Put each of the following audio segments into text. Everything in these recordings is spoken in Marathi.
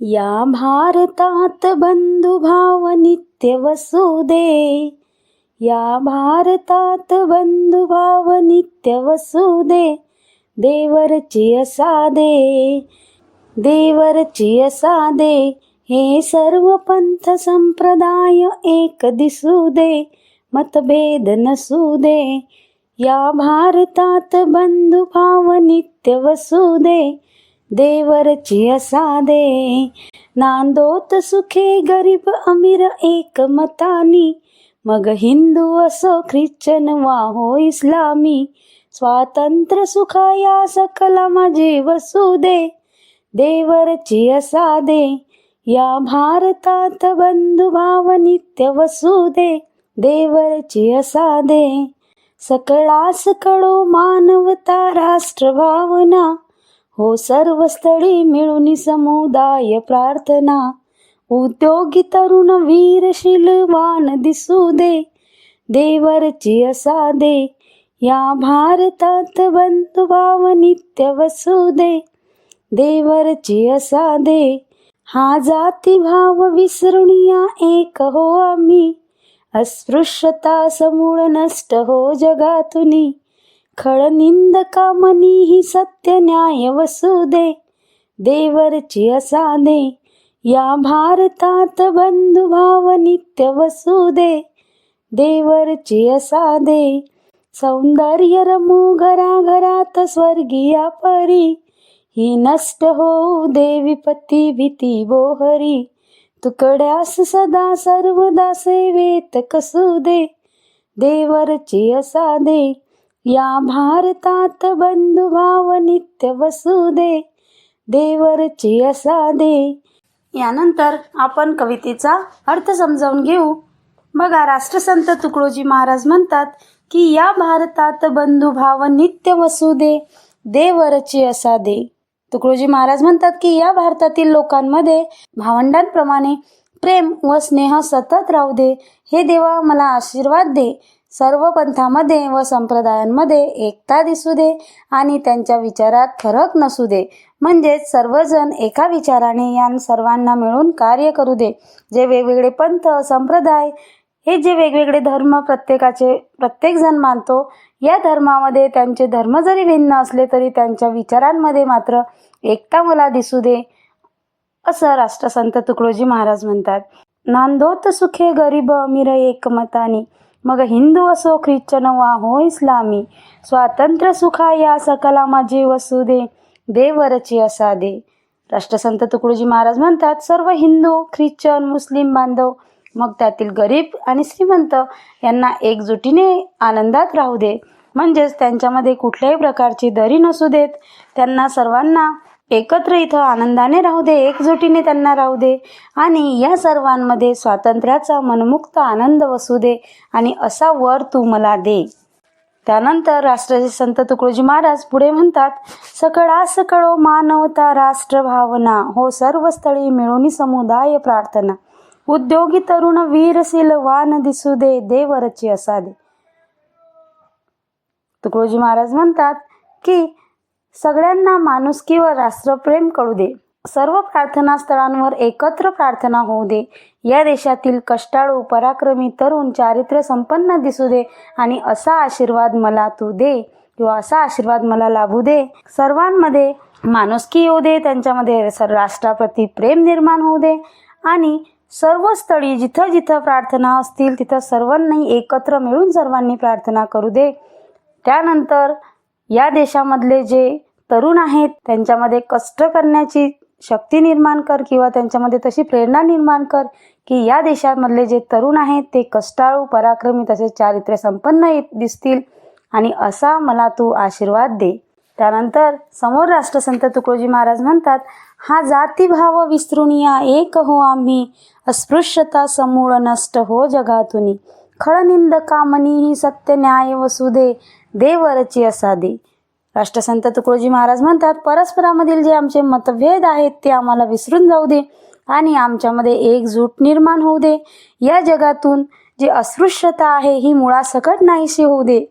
या भारतात बंधुभाव नित्य वसुदे या भारतात बंधुभाव नित्य वसुदे देवरची असादे देवरची असादे हे सर्व पंथ संप्रदाय एक दिसू दे. मतभेद नसू दे. या भारतात बंधुभाव नित्य वसुदे देवरची असादे नांदोत सुखे गरीब अमीर एकमतानी मग हिंदू असो ख्रिश्चन वा हो इस्लामी. स्वातंत्र्य सुखाया सकला माझे वसुदे. देवरची असादे या भारतात बंधुभाव नित्य वसुदे. देवरची असादे सकळास कळो मानवता राष्ट्रभावना. हो सर्व स्थळी मिळून समुदाय प्रार्थना. उद्योगी तरुण वीरशीलवान दिसू दे देवरची असा दे. या भारतात बंधुभाव नित्य वसू दे देवरची असादे हा जातीभाव विसरून या एक हो आम्ही अस्पृश्यता समूळ नष्ट हो जगातुनी. खळ निंदका मनी ही सत्य न्याय वसुदे देवरची असादे या भारतात बंधुभाव नित्य वसुदे देवरची असादे सौंदर्य रमू घरा घरात स्वर्गीया परी ही नष्ट होऊ दे विपत्ती भीती बोहरी तुकड्यास सदा सर्वदा सेवेत कसू दे देवरची असादे या भारतात बंधुभाव नित्य वसुदे देवरची असादे यानंतर आपण कवितेचा अर्थ समजावून घेऊ. बघा राष्ट्रसंत तुकडोजी महाराज म्हणतात की या भारतात बंधुभाव नित्य वसुदे देवरची असादे तुकडोजी महाराज म्हणतात की या भारतातील लोकांमध्ये भावंडांप्रमाणे प्रेम व स्नेह सतत राहू दे. हे देवा मला आशीर्वाद दे. सर्व पंथामध्ये व संप्रदायांमध्ये एकता दिसू दे आणि त्यांच्या विचारात फरक नसू दे. म्हणजेच सर्वजण एका विचाराने या सर्वांना मिळून कार्य करू दे. जे वेगवेगळे पंथ संप्रदाय हे जे वेगवेगळे धर्म प्रत्येकाचे प्रत्येकजण मानतो या धर्मामध्ये त्यांचे धर्म जरी भिन्न असले तरी त्यांच्या विचारांमध्ये मात्र एकता मला दिसू दे असं राष्ट्रसंत तुकडोजी महाराज म्हणतात. नांदोत सुखे गरीब मिर एकमतानी मग हिंदू असो ख्रिश्चन वा हो इस्लामी स्वातंत्र्य सुखा या सकला माझे वसू दे देवरची असा दे. राष्ट्रसंत तुकडोजी महाराज म्हणतात सर्व हिंदू ख्रिश्चन मुस्लिम बांधव मग त्यातील गरीब आणि श्रीमंत यांना एकजुटीने आनंदात राहू दे. म्हणजेच त्यांच्यामध्ये कुठल्याही प्रकारची दरी नसू देत. त्यांना सर्वांना एकत्र इथं आनंदाने राहू दे एकजुटीने त्यांना राहू दे. आणि या सर्वांमध्ये स्वातंत्र्याचा मनमुक्त आनंद वसू दे आणि असा वर तू मला दे. त्यानंतर राष्ट्राचे संत तुकडोजी महाराज पुढे म्हणतात सकळा सकळो मानवता राष्ट्रभावना हो सर्व स्थळी मिळून समुदाय प्रार्थना. उद्योगी तरुण वीरशील वान दिसू दे देवरची असा दे तुकडोजी महाराज म्हणतात की सगळ्यांना माणुसकी व राष्ट्रप्रेम कळू दे. सर्व प्रार्थना स्थळांवर एकत्र प्रार्थना होऊ दे. या देशातील कष्टाळू पराक्रमी तरुण चारित्र्य संपन्न दिसू दे आणि असा आशीर्वाद मला तू दे. किंवा असा आशीर्वाद मला लाभू दे. सर्वांमध्ये माणुसकी येऊ दे. त्यांच्यामध्ये सर राष्ट्राप्रती प्रेम निर्माण होऊ दे. आणि सर्व स्थळी जिथं जिथं प्रार्थना असतील तिथं सर्वांनी एकत्र मिळून सर्वांनी प्रार्थना करू दे. त्यानंतर या देशामधले जे तरुण आहेत त्यांच्यामध्ये कष्ट करण्याची शक्ती निर्माण कर किंवा त्यांच्यामध्ये तशी प्रेरणा निर्माण कर की या देशामधले जे तरुण आहेत ते कष्टाळू पराक्रमी तसेच चारित्र्य संपन्न दिसतील आणि असा मला तू आशीर्वाद दे. त्यानंतर समोर राष्ट्रसंत तुकडोजी महाराज म्हणतात हा जातीभाव विसरून या एक हो आम्ही. अस्पृश्यता समूळ नष्ट हो जगातुनी. खळनिंद कामनी ही सत्य न्याय वसुदे देवरची असा दे राष्ट्रसंत तुकडोजी महाराज म्हणतात परस्परामधील जे आमचे मतभेद आहेत ते आम्हाला विसरून जाऊ दे आणि आमच्यामध्ये एकजूट निर्माण होऊ दे. या जगातून जी अस्पृश्यता आहे ही मुळासकट नाहीशी होऊ दे.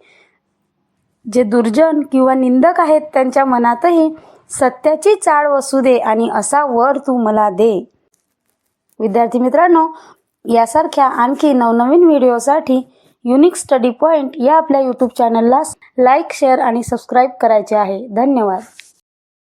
जे दुर्जन किंवा निंदक आहेत त्यांच्या मनातही सत्याची चाळ वसू दे आणि असा वर तू मला दे. विद्यार्थी मित्रांनो यासारख्या आणखी नवनवीन व्हिडिओसाठी युनिक स्टडी पॉईंट या आपल्या यूट्यूब चॅनलला लाईक शेअर आणि सबस्क्राईब करायचे आहे. धन्यवाद.